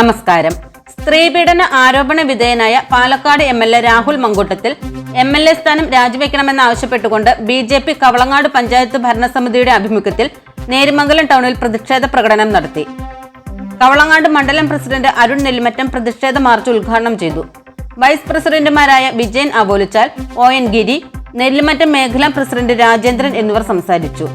നമസ്കാരം. സ്ത്രീപീഡന ആരോപണ വിധേയനായ Palakkad M L A Rahul Mankoottathil M L A സ്ഥാനം രാജിവെക്കണമെന്നാവശ്യപ്പെട്ടുകൊണ്ട് B J P Kavalangad panchayat ഭരണസമിതിയുടെ ആഭിമുഖ്യത്തിൽ നേരിമംഗലം ടൗണിൽ പ്രതിഷേധ പ്രകടനം നടത്തി. കവളങ്ങാട് മണ്ഡലം പ്രസിഡന്റ് അരുൺ നെല്ലിമറ്റം പ്രതിഷേധ മാർച്ച് ഉദ്ഘാടനം ചെയ്തു. വൈസ് പ്രസിഡന്റുമാരായ വിജയൻ അവോലിച്ചാൽ ഒ എൻ ഗിരി നെല്ലിമറ്റം മേഖലാ പ്രസിഡന്റ് രാജേന്ദ്രൻ എന്നിവർ സംസാരിച്ചു.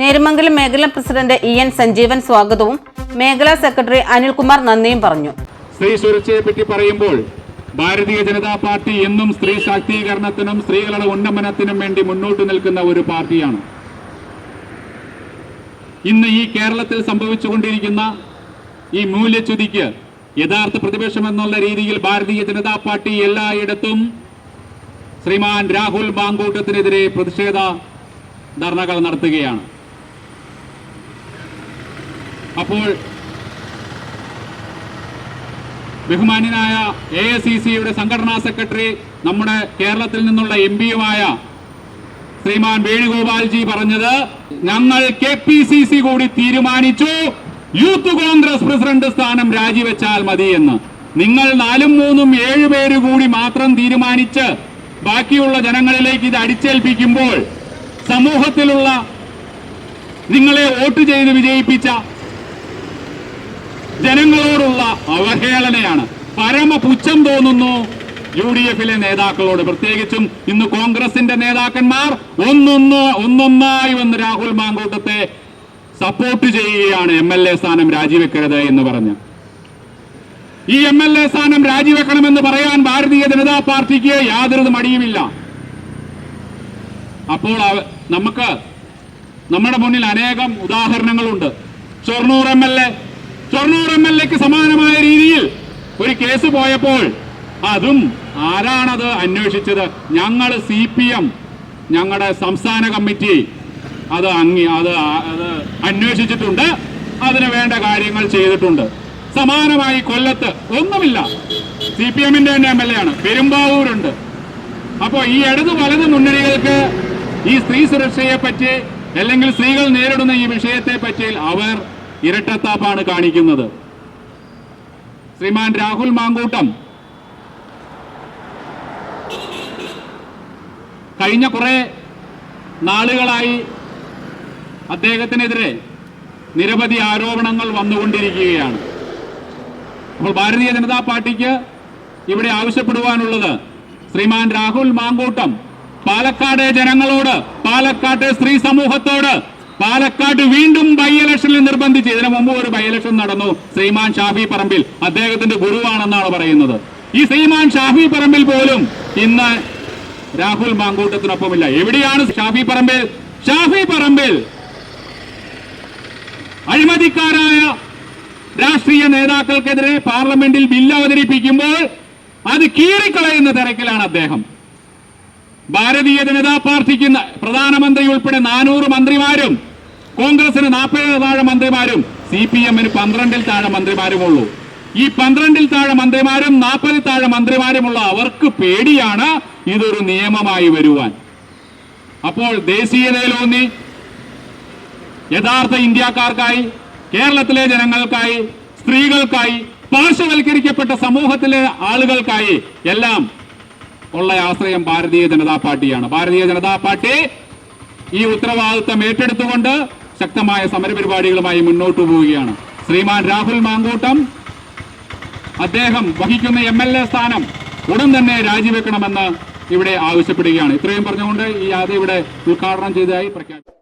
നേരുമംഗലം മേഖലാ പ്രസിഡന്റ് ഇ എൻ സഞ്ജീവൻ സ്വാഗതവും മേഖലാ സെക്രട്ടറി അനിൽകുമാർ നന്ദിയും പറഞ്ഞു. സ്ത്രീ സുരക്ഷയെ പറ്റി പറയുമ്പോൾ ഭാരതീയ ജനതാ പാർട്ടി എന്നും സ്ത്രീ ശാക്തീകരണത്തിനും സ്ത്രീകളുടെ ഉന്നമനത്തിനും വേണ്ടി മുന്നോട്ട് നിൽക്കുന്ന ഒരു പാർട്ടിയാണ്. ഇന്ന് ഈ കേരളത്തിൽ സംഭവിച്ചുകൊണ്ടിരിക്കുന്ന ഈ മൂല്യച്യുതിക്ക് യഥാർത്ഥ പ്രതിപക്ഷം എന്നുള്ള രീതിയിൽ ഭാരതീയ ജനതാ പാർട്ടി എല്ലായിടത്തും ശ്രീമാൻ രാഹുൽ മാങ്കൂട്ടത്തിനെതിരെ പ്രതിഷേധ ധർണകൾ നടത്തുകയാണ്. അപ്പോൾ ബഹുമാന്യനായ എ ഐ സി സിയുടെ സംഘടനാ സെക്രട്ടറി നമ്മുടെ കേരളത്തിൽ നിന്നുള്ള എം പിയുമായ ശ്രീമാൻ വേണുഗോപാൽജി പറഞ്ഞത് ഞങ്ങൾ കെ പി സി സി കൂടി തീരുമാനിച്ചു. യൂത്ത് കോൺഗ്രസ് പ്രസിഡന്റ് സ്ഥാനം രാജിവെച്ചാൽ മതി എന്ന്. നിങ്ങൾ നാലും മൂന്നും ഏഴു പേര് കൂടി മാത്രം തീരുമാനിച്ച് ബാക്കിയുള്ള ജനങ്ങളിലേക്ക് ഇത് അടിച്ചേൽപ്പിക്കുമ്പോൾ സമൂഹത്തിലുള്ള നിങ്ങളെ വോട്ട് ചെയ്ത് വിജയിപ്പിച്ച ജനങ്ങളോടുള്ള അവഹേളനയാണ്. പരമപുച്ഛം തോന്നുന്നു യു ഡി എഫിലെ നേതാക്കളോട്. പ്രത്യേകിച്ചും ഇന്ന് കോൺഗ്രസിന്റെ നേതാക്കന്മാർ ഒന്നൊന്ന് ഒന്നൊന്നായി വന്ന് രാഹുൽ മാങ്കൂട്ടത്തെ സപ്പോർട്ട് ചെയ്യുകയാണ് എം എൽ എ സ്ഥാനം രാജിവെക്കരുത് എന്ന് പറഞ്ഞ്. ഈ എം എൽ എ സ്ഥാനം രാജിവെക്കണമെന്ന് പറയാൻ ഭാരതീയ ജനതാ പാർട്ടിക്ക് യാതൊരു മടിയുമില്ല. അപ്പോൾ നമുക്ക് നമ്മുടെ മുന്നിൽ അനേകം ഉദാഹരണങ്ങളുണ്ട്. Shoranur M L A Shoranur M L എക്ക് സമാനമായ രീതിയിൽ ഒരു കേസ് പോയപ്പോൾ അതും ആരാണത് അന്വേഷിച്ചത്? ഞങ്ങൾ സി പി എം ഞങ്ങളുടെ സംസ്ഥാന കമ്മിറ്റി അത് അങ്ങി അത് അത് അന്വേഷിച്ചിട്ടുണ്ട്. അതിന് വേണ്ട കാര്യങ്ങൾ ചെയ്തിട്ടുണ്ട്. സമാനമായി കൊല്ലത്ത് ഒന്നുമില്ല. സി പി എമ്മിന്റെ തന്നെ എം എൽ എ ആണ്. പെരുമ്പാവൂരുണ്ട്. അപ്പോ ഈ ഇടതു വലത് മുന്നണികൾക്ക് ഈ സ്ത്രീ സുരക്ഷയെ പറ്റി അല്ലെങ്കിൽ സ്ത്രീകൾ നേരിടുന്ന ഈ വിഷയത്തെ പറ്റി അവർ ഇരട്ടത്താപ്പാണ് കാണിക്കുന്നത്. ശ്രീമാൻ രാഹുൽ മാങ്കൂട്ടം. കഴിഞ്ഞ കുറേ നാളുകളായി അദ്ദേഹത്തിനെതിരെ നിരവധി ആരോപണങ്ങൾ വന്നുകൊണ്ടിരിക്കുകയാണ്. അപ്പോൾ ഭാരതീയ ജനതാ പാർട്ടിക്ക് ഇവിടെ ആവശ്യപ്പെടുവാനുള്ളത് ശ്രീമാൻ രാഹുൽ മാങ്കൂട്ടം. പാലക്കാട് ജനങ്ങളോട് പാലക്കാട്ടെ സ്ത്രീ സമൂഹത്തോട് പാലക്കാട് വീണ്ടും ബൈ ഇലക്ഷനിൽ നിർബന്ധിച്ച്. ഇതിനു മുമ്പ് ഒരു ബൈ ഇലക്ഷൻ നടന്നു. ശ്രീമാൻ ഷാഫി പറമ്പിൽ. അദ്ദേഹത്തിന്റെ ഗുരുവാണെന്നാണ് പറയുന്നത്. ഈ ശ്രീമാൻ ഷാഫി പറമ്പിൽ പോലും ഇന്ന് രാഹുൽ മാങ്കൂട്ടത്തിനൊപ്പമില്ല. എവിടെയാണ് ഷാഫി പറമ്പിൽ? ഷാഫി പറമ്പിൽ അഴിമതിക്കാരായ രാഷ്ട്രീയ നേതാക്കൾക്കെതിരെ പാർലമെന്റിൽ ബില്ല് അവതരിപ്പിക്കുമ്പോൾ അത് കീറിക്കളയുന്ന തിരക്കിലാണ് അദ്ദേഹം. ഭാരതീയ ജനതാ പാർട്ടിക്ക് പ്രധാനമന്ത്രി ഉൾപ്പെടെ നാനൂറ് മന്ത്രിമാരും കോൺഗ്രസിന് നാൽപ്പത് താഴെ മന്ത്രിമാരും സി പി എമ്മിന് പന്ത്രണ്ടിൽ താഴെ മന്ത്രിമാരുമുള്ളൂ. ഈ പന്ത്രണ്ടിൽ താഴെ മന്ത്രിമാരും നാൽപ്പതിൽ താഴെ മന്ത്രിമാരുമുള്ള അവർക്ക് പേടിയാണ് ഇതൊരു നിയമമായി വരുവാൻ. അപ്പോൾ ദേശീയതയിലൂന്നി യഥാർത്ഥ ഇന്ത്യക്കാർക്കായി കേരളത്തിലെ ജനങ്ങൾക്കായി സ്ത്രീകൾക്കായി പാർശ്വവൽക്കരിക്കപ്പെട്ട സമൂഹത്തിലെ ആളുകൾക്കായി എല്ലാം ഉള്ള ആശ്രയം ഭാരതീയ ജനതാ പാർട്ടിയാണ്. ഭാരതീയ ജനതാ പാർട്ടി ഈ ഉത്തരവാദിത്വം ഏറ്റെടുത്തുകൊണ്ട് ശക്തമായ സമരപരിപാടികളുമായി മുന്നോട്ട് പോവുകയാണ്. ശ്രീമാൻ രാഹുൽ മാങ്കൂട്ടം അദ്ദേഹം വഹിക്കുന്ന എം എൽ എ സ്ഥാനം ഉടൻ തന്നെ രാജിവെക്കണമെന്ന് ഇവിടെ ആവശ്യപ്പെടുകയാണ്. ഇത്രയും പറഞ്ഞുകൊണ്ട് ഈ യാത്ര ഇവിടെ ഉദ്ഘാടനം ചെയ്തതായി പ്രഖ്യാപിച്ചു.